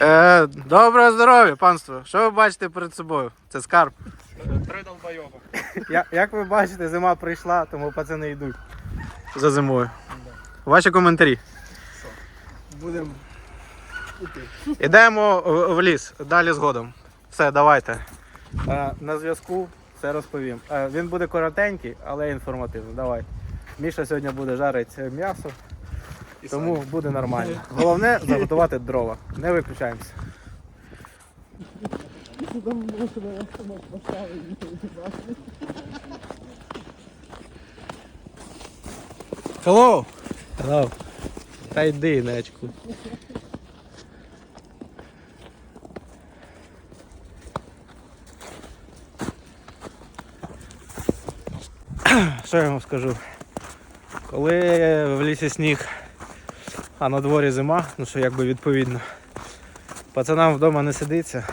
Е, доброго здоров'я, панство. Що ви бачите перед собою? Це скарб. Три долбойоба. Я, як ви бачите, зима прийшла, тому пацани йдуть за зимою. Ваші коментарі. Будемо Ідемо в в ліс, далі згодом. Все, давайте. Е, на зв'язку все розповім. Е, він буде коротенький, але інформативний. Давай. Міша сьогодні буде жарити м'ясо, тому буде нормально. Головне заготувати дрова. Не виключаємося. Hello! Hello. Та йди, нечку. Що я вам скажу? Коли в лісі сніг, а на дворі зима, ну що якби відповідно, пацанам вдома не сидиться,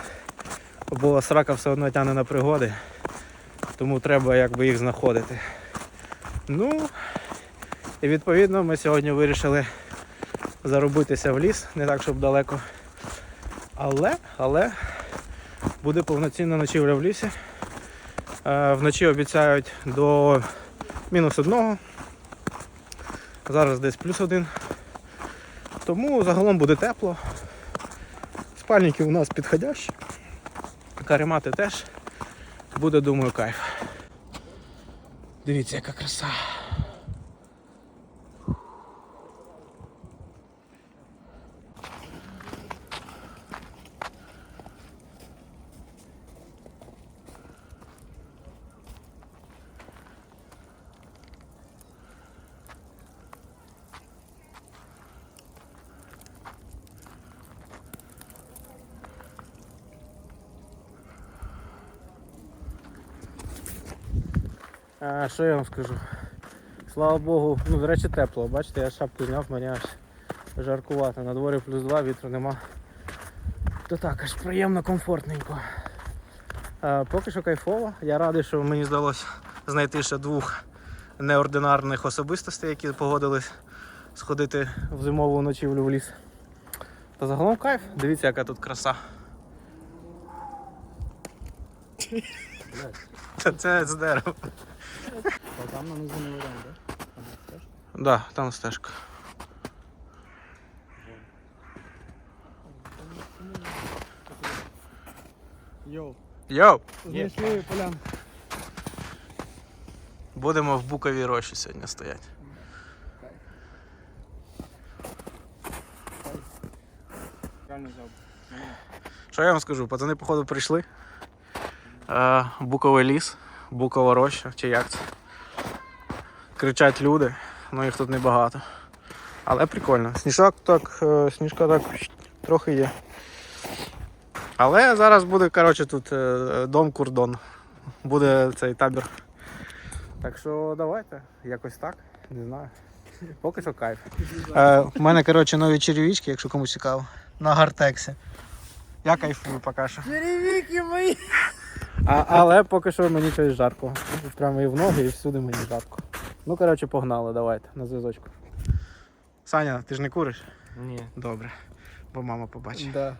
бо срака все одно тягне на пригоди, тому треба якби їх знаходити. Ну і відповідно ми сьогодні вирішили заробитися в ліс, не так, щоб далеко. Але, але буде повноцінна ночівля в лісі. Е, Вночі обіцяють до мінус одного. Зараз десь плюс один. Тому загалом буде тепло. Спальники у нас підходящі. Каремати теж. Буде, думаю, кайф. Дивіться, яка краса. А, що я вам скажу? Слава Богу, ну, до речі, тепло. Бачите, я шапку зняв, мені аж жаркувато. На дворі плюс 2, вітру нема. То так, аж приємно, комфортненько. А, поки що кайфово. Я радий, що мені вдалося знайти ще двох неординарних особистостей, які погодились сходити в зимову ночівлю в ліс. Та загалом кайф. Дивіться, яка тут краса. Це, це з дерева. Там на низу не видно, так? Да, там стежка. Йоу. Йоу! Знайшли полянку. Будемо в буковій рощі сьогодні стояти. Що я вам скажу? Пацани, походу, прийшли. Е, буковий ліс, букова роща, чи як це. Кричать люди, ну їх тут небагато. Але прикольно. Сніжок так, е, сніжка так трохи є. Але зараз буде, коротше, тут е, дом курдон. Буде цей табір. Так що давайте, якось так, не знаю. Поки що кайф. Е, у мене, коротше, нові черевички, якщо комусь цікаво. На гартексі. Я кайфую поки що. Черевики мої! А, але поки що мені щось жарко. Прямо і в ноги, і всюди мені жарко. Ну, коротше, погнали, давайте, на зв'язочку. Саня, ти ж не куриш? Ні. Добре. Бо мама побачить. Да.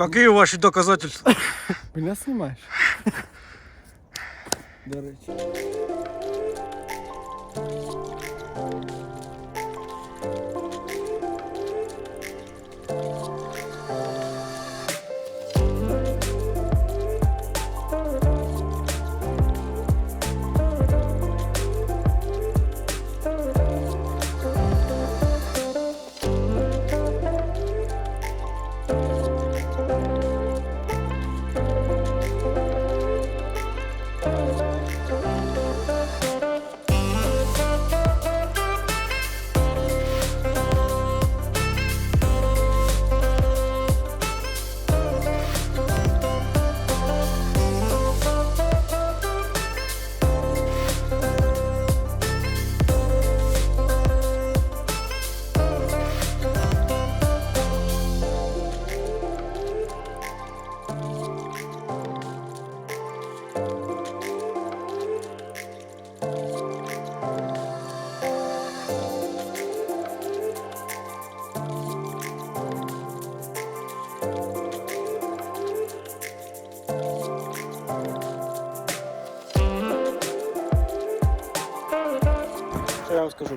Какие ваши доказательства? Меня снимаешь?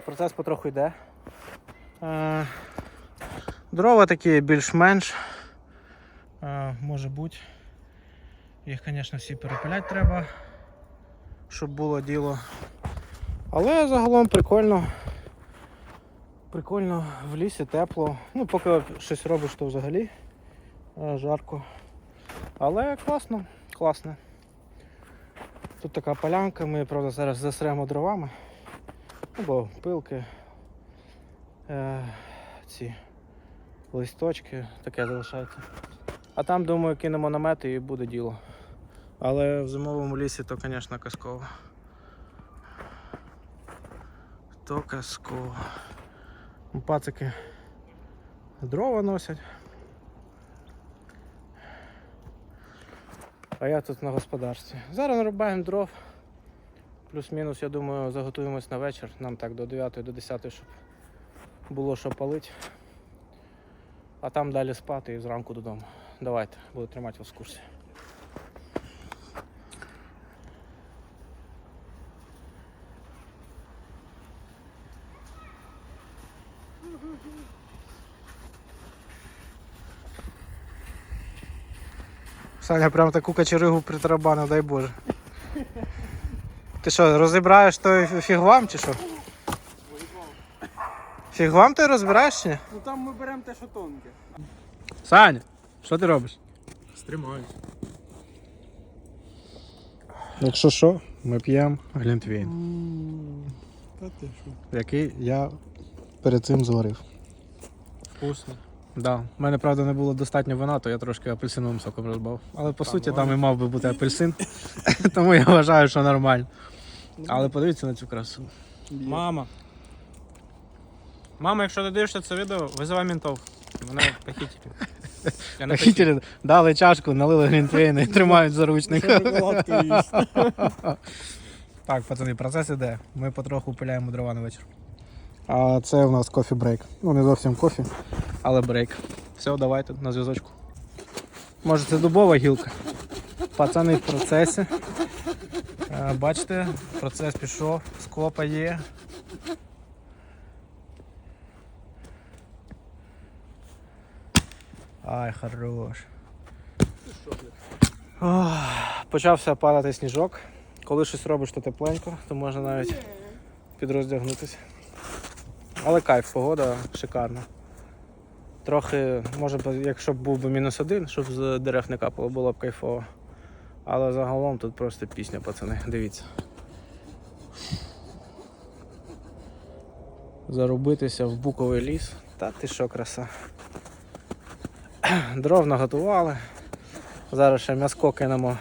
Процес потроху йде. Е, Дрова такі більш-менш. Е, Може бути. Їх, звісно, всі перепиляти треба, щоб було діло. Але загалом прикольно. Прикольно в лісі, тепло. Ну, поки щось робиш, то взагалі е, жарко. Але класно, класно. Тут така полянка, ми правда зараз засремо дровами. Або пилки, е, ці листочки, таке залишається. А там, думаю, кинемо намет і буде діло. Але в зимовому лісі то, звісно, казково. То казково. Ну, Пацики дрова носять. А я тут на господарстві. Зараз нарубаємо дров. Плюс-мінус, я думаю, заготуємось на вечір. Нам так до 9 до 10, щоб було що палити. А там далі спати і зранку додому. Давайте, буду тримати вас в курсі. Саня прям таку качеригу притарабанив, дай Боже. Ти що, розібраєш той фігвам чи що? Фігвам ти розбираєш чи ні? Ну там ми беремо те, що тонке. Саня, що ти робиш? Стримаюсь. Якщо що, ми п'ємо глінтвейн, Та ти що? який я перед цим зварив. Вкусно. Да. У мене, правда, не було достатньо вина, то я трошки апельсиновим соком розбав. Але по суті там і мав би бути апельсин. Тому я вважаю, що нормально. Але подивіться на цю красу. Мама. Мама, якщо ти дивишся це відео, визивай ментов. Мене похитили. Я Похитили, дали чашку, налили глінтвейн і тримають заручник. Так, пацани, процес іде. Ми потроху пиляємо дрова на вечір. А це у нас кофі брейк. Ну, не зовсім кофі, але брейк. Все, давайте на зв'язочку. Може це дубова гілка. Пацани в процесі. Е, Бачите, процес пішов, скопа є. Ай, хорош. Ох, Почався падати сніжок. Коли щось робиш, то тепленько, то можна навіть підроздягнутися. Але кайф, погода шикарна. Трохи, може якщо б був би мінус один, щоб з дерев не капало, було б кайфово. Але загалом тут просто пісня, пацани. Дивіться. Зарубитися в буковий ліс. Та ти що, краса. Дров наготували. Зараз ще м'яско кинемо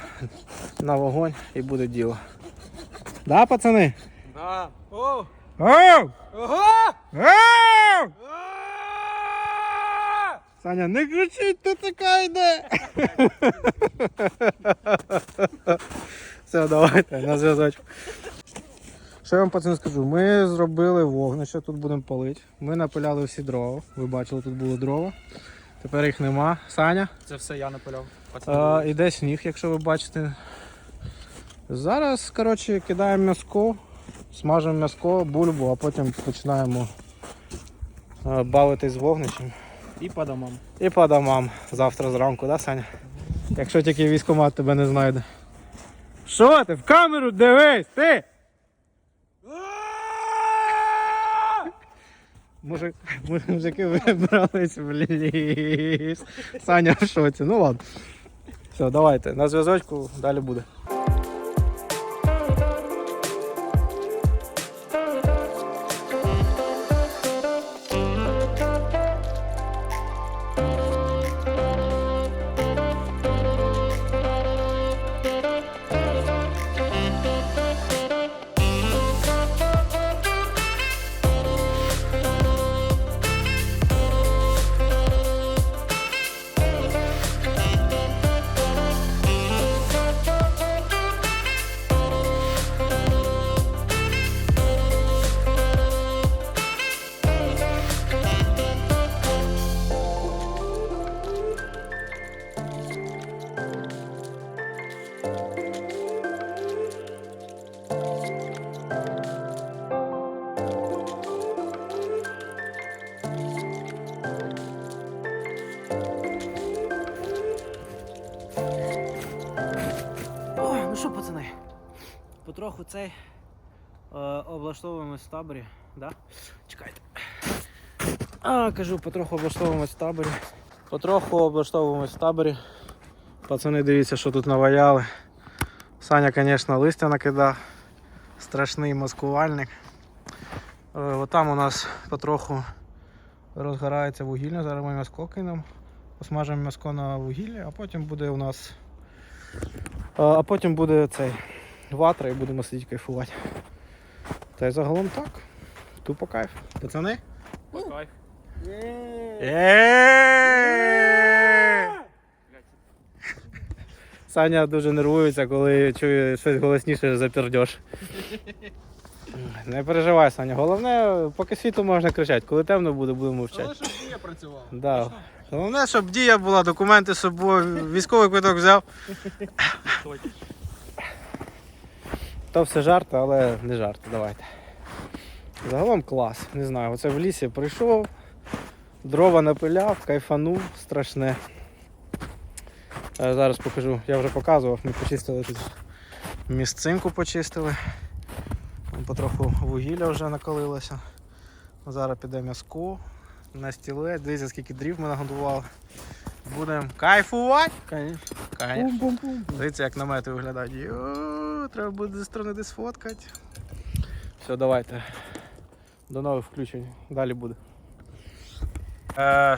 на вогонь і буде діло. Да, пацани? Да. О! Оу! Ого! Оу! Саня, не кричіть, тут така йде. Все, давайте на зв'язочку. Що я вам пацани скажу? Ми зробили вогнище, тут будемо палити. Ми напиляли всі дрова. Ви бачили, тут були дрова. Тепер їх нема. Саня. Це все я напиляв. А, іде сніг, якщо ви бачите. Зараз, коротше, кидаємо м'яско, смажемо м'яско, бульбу, а потім починаємо бавитись з вогнищем. І по домам. І по домам завтра зранку, да, Саня? Якщо тільки військкомат тебе не знайде. Що ти? В камеру дивись! Ти! Мужик, мужики вибрались в ліс. Саня в шоці. Ну ладно. Все, давайте. На зв'язочку далі буде. Потроху цей е, облаштовуємось в таборі. Да? Чекайте. А, кажу, потроху облаштовуємось в таборі. Потроху облаштовуємось в таборі. Пацани, дивіться, що тут наваяли. Саня, звісно, листя накидав. Страшний маскувальник. Е, Отам у нас потроху розгорається вугілля. Зараз ми м'яско кинемо. Посмажемо м'яско на вугіллі, а потім буде у нас. А а потім буде цей ватра і будемо сидіти кайфувати. Та й загалом так. Тупо кайф. Пацани? Кайф. Саня дуже нервується, коли чує щось голосніше запердьош. Не переживай, Саня. Головне, поки світу можна кричати. Коли темно буде, будемо мовчати. Але щоб я працював. Да. Головне, щоб дія була, документи з собою, військовий квиток взяв. То все жарти, але не жарти, давайте. Загалом клас. Не знаю, оце в лісі прийшов, дрова напиляв, кайфанув, страшне. Е, Зараз покажу, я вже показував, ми почистили тут місцинку почистили. Потроху вугілля вже накалилося. Зараз піде м'язко на стілець. Дивіться, скільки дрів ми нагодували. Будемо кайфувати. Конечно. Кайф. Бум-бум-бум. Дивіться, як намети виглядають. Треба буде зі сторони десь сфоткати. Все, давайте. До нових включень. Далі буде. Е,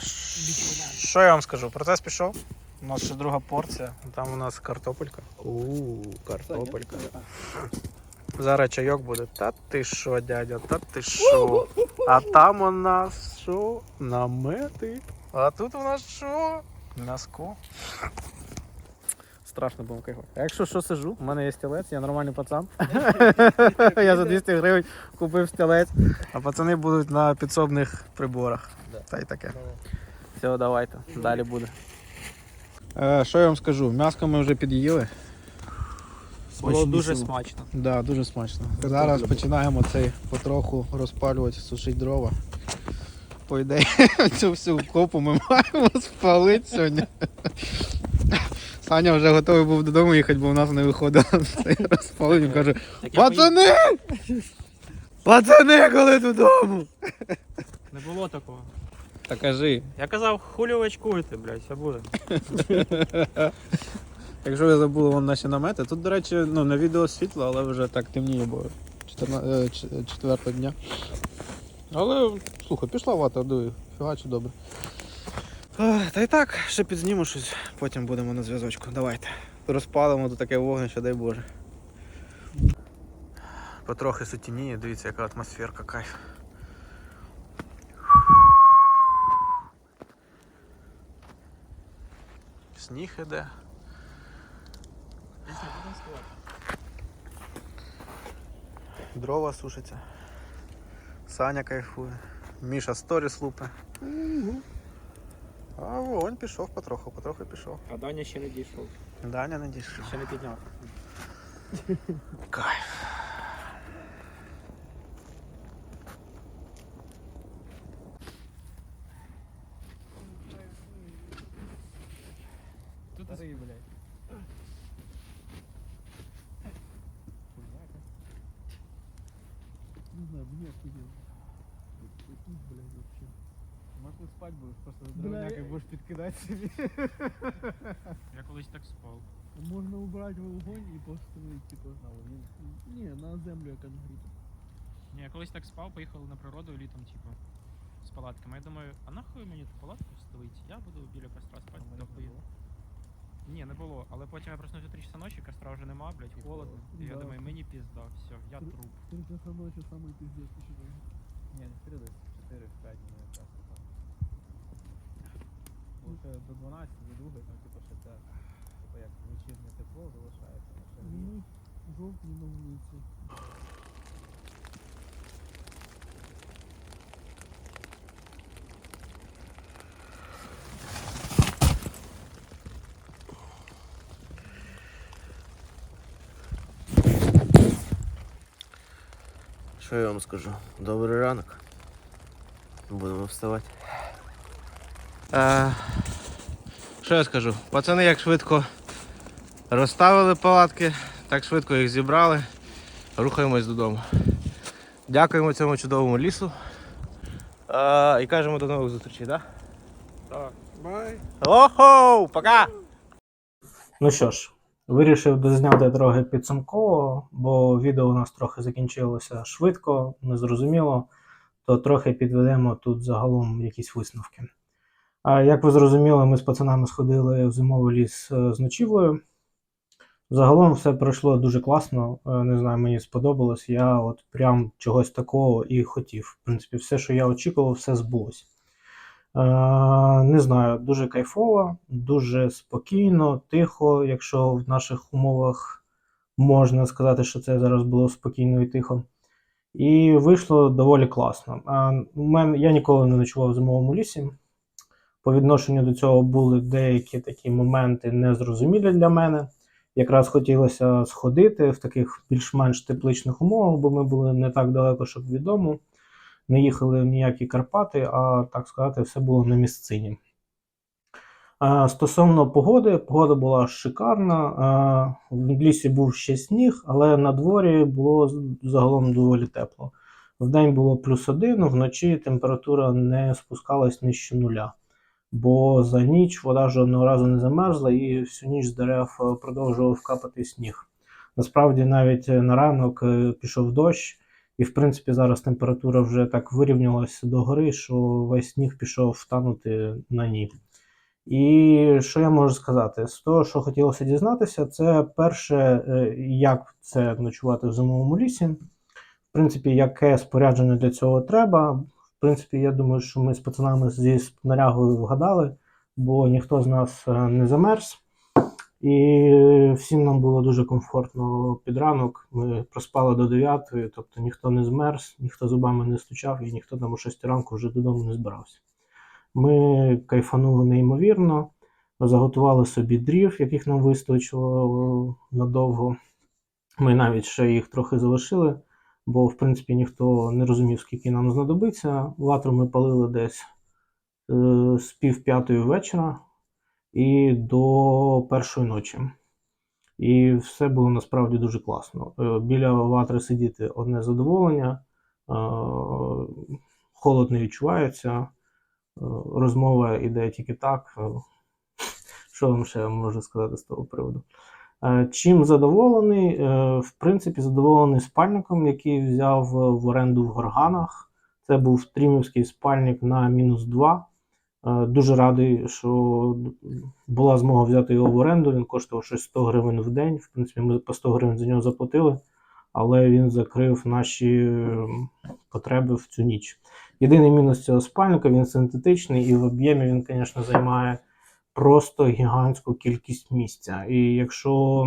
що я вам скажу? Процес пішов. У нас ще друга порція. Там у нас картопелька. Ууу, картопелька. Зараз чайок буде. Та ти що, дядя, та ти що? А там у нас що? Намети. А тут у нас що? М'яско. Страшно було кайфувати. А якщо що сижу, у мене є стілець, я нормальний пацан. я за 200 гривень купив стілець, а пацани будуть на підсобних приборах. Да. Та й таке. Все, давайте, далі буде. Е, що я вам скажу? М'яско ми вже під'їли. Було дуже смачно. Да, дуже смачно. Зараз починаємо цей потроху розпалювати, сушити дрова. По ідеї, цю всю копу ми маємо спалити сьогодні. Саня вже готовий був додому їхати, бо у нас не виходило. Він каже, пацани! Пацани, коли додому! Не було такого. Та кажи, Я казав, хулі ви очкуєте, блядь, все буде. якщо ви забули вон наші намети, тут, до речі, ну, на відео світло, але вже так темніє, бо 4 дня. Але, слухай, пішла вата, дуй, фігачу добре. Та й так, ще підзніму щось, потім будемо на зв'язочку. Давайте. Розпалимо до таке вогнище, дай Боже. Потрохи сутініє, дивіться, яка атмосферка, кайф. Сніг іде. Дрова сушаться. Саня кайфує. Міша сторіс лупе. А вогонь пішов потроху, потроху пішов. А Даня ще не дійшов. Даня не дійшов. Ще не підняв. Кайф. Тут ти, блядь. Не знаю, мне офигел. Тут, блядь, вообще. Может спать будешь, просто дровняк и будешь подкидать себе. Я колись так спав. Можна убрати вогонь і поставити типу, на вогонь. Ні, на землю яка нагріта. Ні, я колись так спав, поїхали на природу літом, типу, з палатками. Я думаю, а нахуй мені ту палатку ставить? Я буду біля костра спати до хуя. Ні, не було, але потім я проснувся 3 часа ночі, костра вже нема, блядь, холодно. І я Да. думаю, мені пізда, все, я труп. Три часа ночі самий пиздец починає. Не, не 4, десь 4 5 минут часу. Лише до 12, до 2, там типу ще це, типу як вечірнє тепло залишається. а ще ні. Ну, жовтні на вулиці. Що я вам скажу? Добрий ранок. Будемо вставати. Е, що я скажу? Пацани як швидко розставили палатки, так швидко їх зібрали. рухаємось додому. Дякуємо цьому чудовому лісу. А, і кажемо до нових зустрічей, так? Так. Бай. Охо! Пока! Ну що ж, вирішив дозняти трохи підсумково, бо відео у нас трохи закінчилося швидко, незрозуміло, то трохи підведемо тут загалом якісь висновки. Як ви зрозуміли, ми з пацанами сходили в зимовий ліс е, з ночівлею. Загалом все пройшло дуже класно. е, Не знаю, мені сподобалось. Я от прям чогось такого і хотів. В принципі, все, що я очікував, все збулося. Е, Не знаю, дуже кайфово, дуже спокійно, тихо, якщо в наших умовах можна сказати, що це зараз було спокійно і тихо. І вийшло доволі класно. У мене, я ніколи не ночував в зимовому лісі. По відношенню до цього були деякі такі моменти незрозумілі для мене. Якраз хотілося сходити в таких більш-менш тепличних умовах, бо ми були не так далеко, щоб від дому не їхали в ніякі Карпати, а так сказати, все було на місцині. Стосовно погоди, погода була шикарна. В лісі був ще сніг, але на дворі було загалом доволі тепло. Вдень було плюс один, вночі температура не спускалась нижче нуля. Бо за ніч вода жодного разу не замерзла і всю ніч з дерев е, продовжував капати сніг. Насправді, навіть е, на ранок е, пішов дощ, і, в принципі, зараз температура вже так вирівнялася до гори, що весь сніг пішов танути на ній. І що я можу сказати? З того, що хотілося дізнатися, це перше, як це ночувати в зимовому лісі. В принципі, яке спорядження для цього треба. Принципі, я думаю, що ми з пацанами зі снарягою вгадали, бо ніхто з нас е, не замерз. І всім нам було дуже комфортно під ранок. Ми проспали до 9, тобто ніхто не змерз, ніхто зубами не стучав і ніхто там о 6 ранку вже додому не збирався. Ми кайфанули неймовірно, заготували собі дрів, яких нам вистачило надовго. Ми навіть ще їх трохи залишили, бо, в принципі, ніхто не розумів, скільки нам знадобиться. Латру ми палили десь е, з пів п'ятої вечора і до першої ночі. І все було насправді дуже класно. Е, Біля ватри сидіти одне задоволення, е, холод не відчувається, розмова іде тільки так. Що вам ще можу сказати з того приводу? Е, Чим задоволений? Е, В принципі, задоволений спальником, який взяв в оренду в Горганах. Це був стрімівський спальник на мінус 2. Е, Дуже радий, що була змога взяти його в оренду. Він коштував щось 100 гривень в день. В принципі, ми по 100 гривень за нього заплатили, але він закрив наші е, потреби в цю ніч. Єдиний мінус цього спальника він синтетичний, і в об'ємі він, звісно, займає просто гігантську кількість місця. І якщо,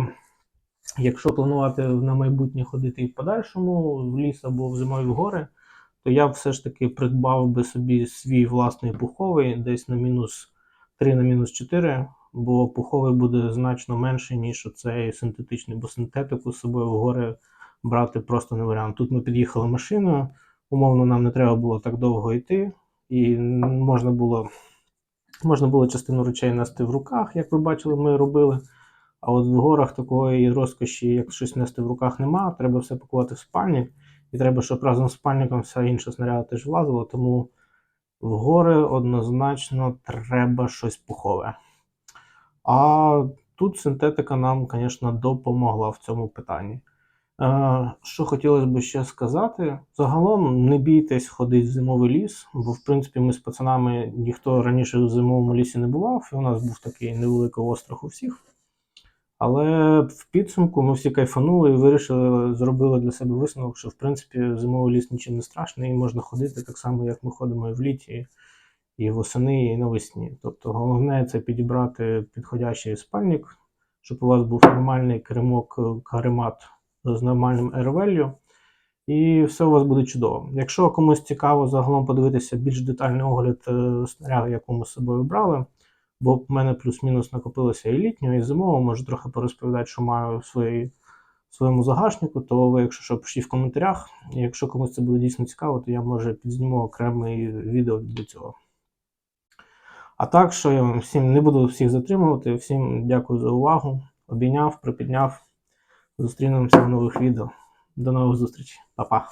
якщо планувати на майбутнє ходити і в подальшому в ліс або в зимові в гори, то я все ж таки придбав би собі свій власний пуховий десь на мінус 3 на мінус 4, бо пуховий буде значно менший, ніж оцей синтетичний, бо синтетику з собою в гори брати просто не варіант. Тут ми під'їхали машиною, умовно, нам не треба було так довго йти, і можна було, можна було частину речей нести в руках, як ви бачили, ми робили. А от в горах такої розкоші, як щось нести в руках, нема. Треба все пакувати в спальник. І треба, щоб разом з спальником вся інша снаряда теж влазила, тому в гори однозначно треба щось пухове. А тут синтетика нам, звісно, допомогла в цьому питанні. Е, що хотілося б ще сказати, загалом не бійтесь ходити в зимовий ліс, бо в принципі ми з пацанами ніхто раніше в зимовому лісі не бував, і у нас був такий невеликий острах у всіх. Але в підсумку ми всі кайфанули і вирішили, зробили для себе висновок, що в принципі зимовий ліс нічим не страшний, і можна ходити так само, як ми ходимо і в літі, і восени, і навесні. Тобто головне це підібрати підходящий спальник, щоб у вас був нормальний керемок каремат з нормальним ервелью, і все у вас буде чудово. Якщо комусь цікаво загалом подивитися більш детальний огляд е, снаряду, яку ми з собою брали, бо в мене плюс-мінус накопилося і літнього, і зимового, можу трохи порозповідати, що маю в своїй, своєму загашнику, то ви, якщо що, пишіть в коментарях. Якщо комусь це буде дійсно цікаво, то я може підзніму окреме відео для цього. А так, що я вам всім не буду всіх затримувати, всім дякую за увагу. Обійняв, припідняв. Зустрінемося в нових відео. До нових зустрічей. Па-па.